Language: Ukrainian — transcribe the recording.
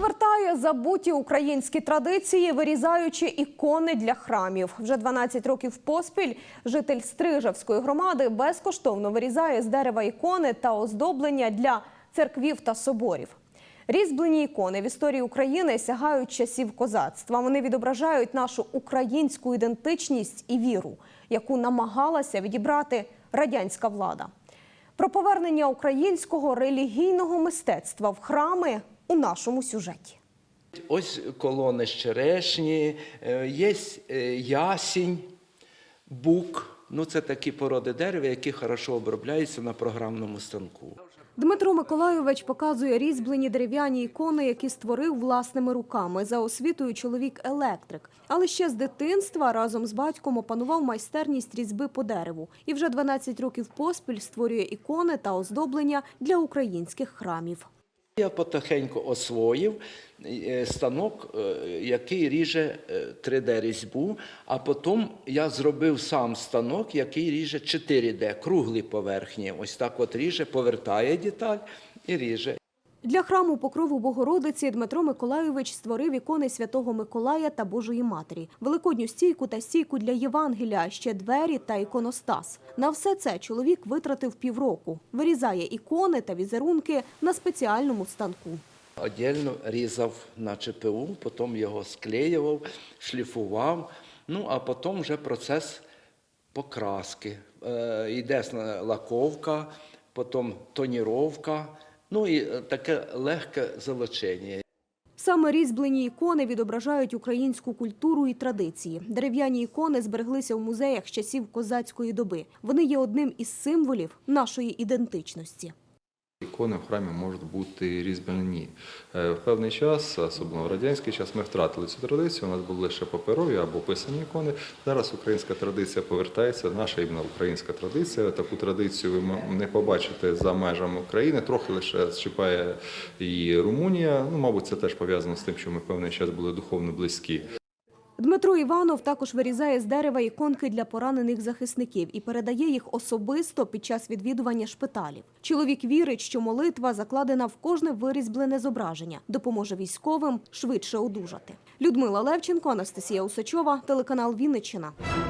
Повертає забуті українські традиції, вирізаючи ікони для храмів. Вже 12 років поспіль житель Стрижавської громади безкоштовно вирізає з дерева ікони та оздоблення для церквів та соборів. Різьблені ікони в історії України сягають часів козацтва. Вони відображають нашу українську ідентичність і віру, яку намагалася відібрати радянська влада. Про повернення українського релігійного мистецтва в храми у нашому сюжеті. Ось колони з черешні, е, є е, ясінь, бук. Ну, це такі породи дерева, які хорошо обробляються на програмному станку. Дмитро Миколайович показує різьблені дерев'яні ікони, які створив власними руками. За освітою чоловік електрик. Але ще з дитинства разом з батьком опанував майстерність різьби по дереву. І вже 12 років поспіль створює ікони та оздоблення для українських храмів. Я потихеньку освоїв е, станок, е, який ріже 3D-різьбу, а потім я зробив сам станок, який ріже 4D, круглі поверхні. Ось так от ріже, повертає деталь і ріже. Для храму Покрову Богородиці Дмитро Миколайович створив ікони Святого Миколая та Божої Матері, великодню стійку та стійку для Євангелія, ще двері та іконостас. На все це чоловік витратив півроку. Вирізає ікони та візерунки на спеціальному станку. Отдельно різав на ЧПУ, потім його склеював, шліфував. Ну, а потім вже процес покраски. Е, йде лаковка, потім тоніровка, ну і е, таке легке залочення. Саме різьблені ікони відображають українську культуру і традиції. Дерев'яні ікони збереглися в музеях з часів козацької доби. Вони є одним із символів нашої ідентичності. Ікони в храмі можуть бути різьблені. Е, В певний час, особливо в радянський час, ми втратили цю традицію. У нас були лише паперові або писані ікони. Зараз українська традиція повертається. Наша іменно українська традиція. Таку традицію ви не побачите за межами України. Трохи лише зчіпає і Румунія. Ну, мабуть, це теж пов'язано з тим, що ми певний час були духовно близькі. Дмитро Іванов також вирізає з дерева іконки для поранених захисників і передає їх особисто під час відвідування шпиталів. Чоловік вірить, що молитва, закладена в кожне вирізблене зображення, допоможе військовим швидше одужати. Людмила Левченко, Анастасія Усачова, телеканал Вінниччина.